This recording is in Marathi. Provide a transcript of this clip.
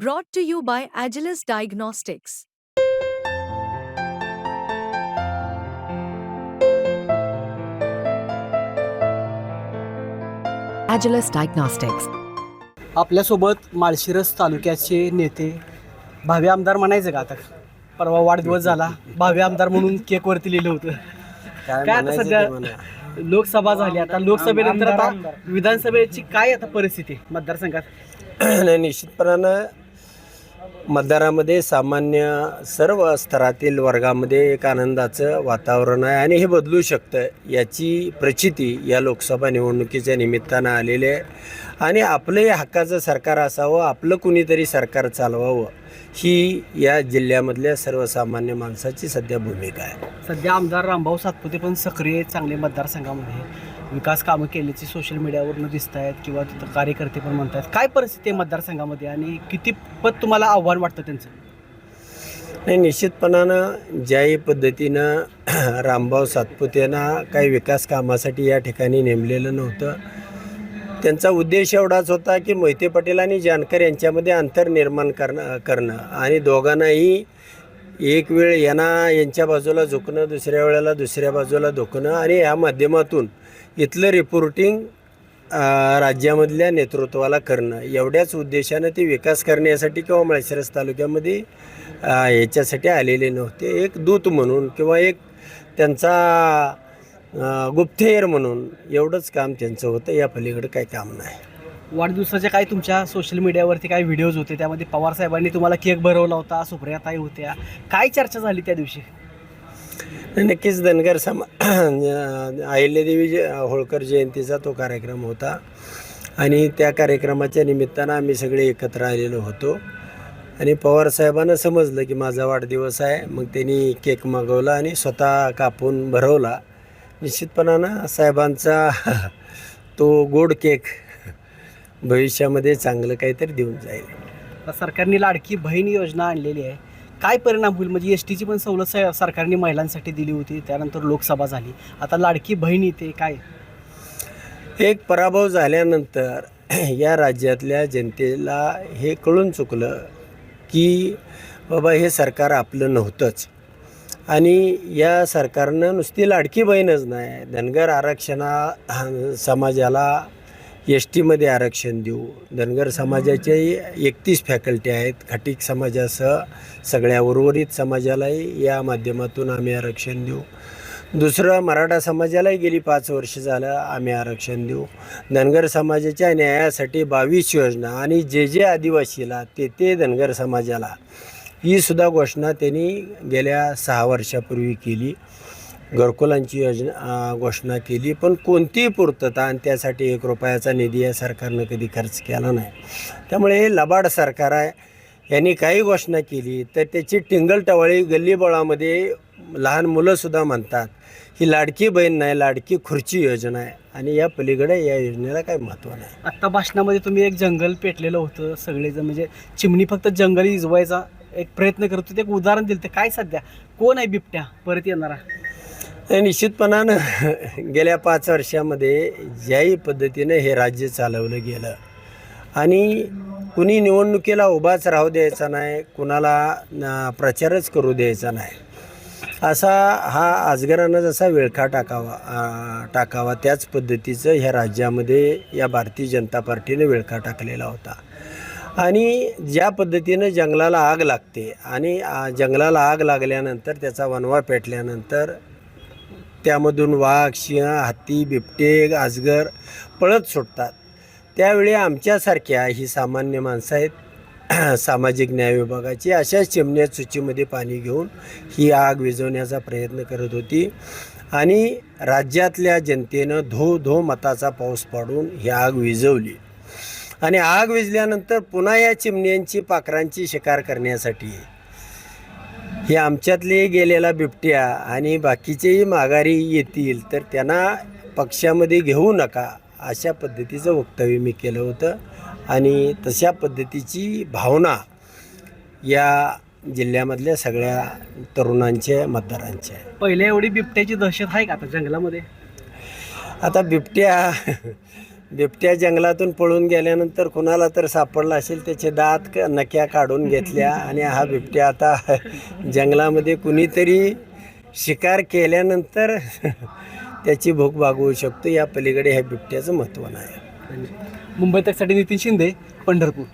Brought to you by Agilus Diagnostics. Agilus Diagnostics. आपल्यासोबत माळशिरस तालुक्याचे नेते भावी आमदार म्हणायचं का आता? परवा वाढदिवस झाला भावी आमदार म्हणून केकवरती लिहिलं होतं. काय आता सध्या लोकसभा झाली आता लोकसभेनंतर आता विधानसभेची काय आता परिस्थिती? मतदारसंघात? नाही निश्चितपणानं मतदारामध्ये सामान्य सर्व स्तरातील वर्गामध्ये एक आनंदाचं वातावरण आहे आणि हे बदलू शकतं याची प्रचिती या लोकसभा निवडणुकीच्या निमित्तानं आलेली आहे. आणि आपलं हे हक्काचं सरकार असावं आपलं कुणीतरी सरकार चालवावं ही या जिल्ह्यामधल्या सर्वसामान्य माणसाची सध्या भूमिका आहे. सध्या आमदार रामभाऊ सातपुते पण सक्रिय आहेत चांगले मतदारसंघामध्ये विकास कामं केल्याची सोशल मीडियावरून दिसत आहेत किंवा तिथं कार्यकर्ते पण म्हणतात. काय परिस्थिती आहे मतदारसंघामध्ये आणि किती पद तुम्हाला आव्हान वाटतं त्यांचं? नाही निश्चितपणानं ज्याही पद्धतीनं रामभाऊ सातपुतेंना काही विकास कामासाठी या ठिकाणी नेमलेलं नव्हतं. त्यांचा उद्देश एवढाच होता की मोहिते पटेल आणि जानकर यांच्यामध्ये अंतर निर्माण करणं करणं. आणि दोघांनाही एक वेळ यांना यांच्या बाजूला झुकणं दुसऱ्या वेळेला दुसऱ्या बाजूला झुकणं आणि या माध्यमातून इथलं रिपोर्टिंग राज्यामधल्या नेतृत्वाला करणं. एवढ्याच उद्देशानं ते विकास करण्यासाठी किंवा माळशिरस तालुक्यामध्ये ह्याच्यासाठी याच्यासाठी आलेले नव्हते. एक दूत म्हणून किंवा एक त्यांचा अ, गुप्तहेर म्हणून एवढंच काम त्यांचं होतं या पलीकडे काही काम नाही. वाढदिवसाच्या काही तुमच्या सोशल मीडियावरती काही व्हिडिओज होते? त्यामध्ये पवार साहेबांनी तुम्हाला केक भरवला होता सुप्रियाताई होत्या. काय चर्चा झाली त्या दिवशी? नक्कीच धनगर समा अहिल्यादेवी जे- होळकर जयंतीचा तो कार्यक्रम होता. आणि त्या कार्यक्रमाच्या निमित्तानं आम्ही सगळे एकत्र आलेलो होतो. आणि पवार साहेबांना समजलं की माझा वाढदिवस आहे मग त्यांनी केक मागवला आणि स्वतः कापून भरवला. निश्चितपणानं साहेबांचा तो गोड केक भविष्यामध्ये चांगलं काहीतरी देऊन जाईल. सरकारने लाडकी बहीण योजना आणलेली आहे. काय परिणाम होईल? म्हणजे एस टीची पण सवलत सरकारने महिलांसाठी दिली होती त्यानंतर लोकसभा झाली. आता लाडकी बहीण येते काय? एक पराभव झाल्यानंतर या राज्यातल्या जनतेला हे कळून चुकलं की बाबा हे सरकार आपलं नव्हतंच. आणि या सरकारनं नुसती लाडकी बहीणच नाही धनगर आरक्षणा समाजाला एस टीमध्ये आरक्षण देऊ. धनगर समाजाचे एकतीस फॅकल्टी आहेत खाटीक समाजासह सगळ्या उर्वरित समाजालाही या माध्यमातून आम्ही आरक्षण देऊ. दुसरं मराठा समाजालाही गेली पाच वर्ष झालं आम्ही आरक्षण देऊ. धनगर समाजाच्या न्यायासाठी बावीस योजना आणि जे जे आदिवासीला ते ते धनगर समाजाला ही सुद्धा घोषणा त्यांनी गेल्या सहा वर्षापूर्वी केली. घरकुलांची योजना घोषणा केली. पण कोणतीही पूर्तता आणि त्यासाठी एक रुपयाचा निधी या सरकारनं कधी खर्च केला नाही. त्यामुळे हे लबाड सरकार आहे. यांनी काही घोषणा केली तर त्याची टिंगलटवाळी गल्लीबोळामध्ये लहान मुलंसुद्धा म्हणतात ही लाडकी बहीण नाही लाडकी खुर्ची योजना आहे. आणि या पलीकडे या योजनेला काही महत्त्व नाही. आत्ता भाषणामध्ये तुम्ही एक जंगल पेटलेलं होतं सगळेजण. म्हणजे चिमणी फक्त जंगल इजवायचा एक प्रयत्न करतो ते एक उदाहरण दिलं ते काय सध्या? कोण आहे बिबट्या? परत येणारा. निश्चितपणानं गेल्या पाच वर्षामध्ये ज्याही पद्धतीनं हे राज्य चालवलं गेलं. आणि कुणी निवडणुकीला उभाच राहू द्यायचा नाही कुणाला न, प्रचारच करू द्यायचा नाही. असा हा अजगरानं जसा विळखा टाकावा आ, टाकावा त्याच पद्धतीचं ह्या राज्यामध्ये या भारतीय जनता पार्टीने विळखा टाकलेला होता. आणि ज्या पद्धतीनं जंगलाला आग लागते आणि आ, जंगलाला आग लागल्यानंतर त्याचा वनवा पेटल्यानंतर त्यामधून वाघ सिंह हत्ती बिबटे आजगर पळत सुटतात. त्यावेळी आमच्यासारख्या ही सामान्य माणसं आहेत सामाजिक न्याय विभागाची अशाच चिमण्या चुचीमध्ये पाणी घेऊन ही आग विझवण्याचा प्रयत्न करत होती. आणि राज्यातल्या जनतेनं धो धो मताचा पाऊस पाडून ही आग विझवली. आणि आग विझल्यानंतर पुन्हा या चिमण्यांची पाखरांची शिकार करण्यासाठी. हे आमच्यातले गेलेला बिबट्या आणि बाकीचेही माघारी येतील तर त्यांना पक्षामध्ये घेऊ नका अशा पद्धतीचं वक्तव्य मी केलं होतं. आणि तशा पद्धतीची भावना या जिल्ह्यामधल्या सगळ्या तरुणांच्या मतदारांच्या पहिल्या एवढी बिबट्याची दहशत आहे का आता जंगलामध्ये? आता बिबट्या बिबट्या जंगलातून पळून गेल्यानंतर कुणाला तर सापडला असेल त्याचे दात क- नक्या काढून घेतल्या आणि हा बिबट्या आता जंगलामध्ये कुणीतरी शिकार केल्यानंतर त्याची भूक भागवू शकतो. या पलीकडे ह्या बिबट्याचं महत्त्व नाही. मुंबई तकसाठी नितीन शिंदे पंढरपूर.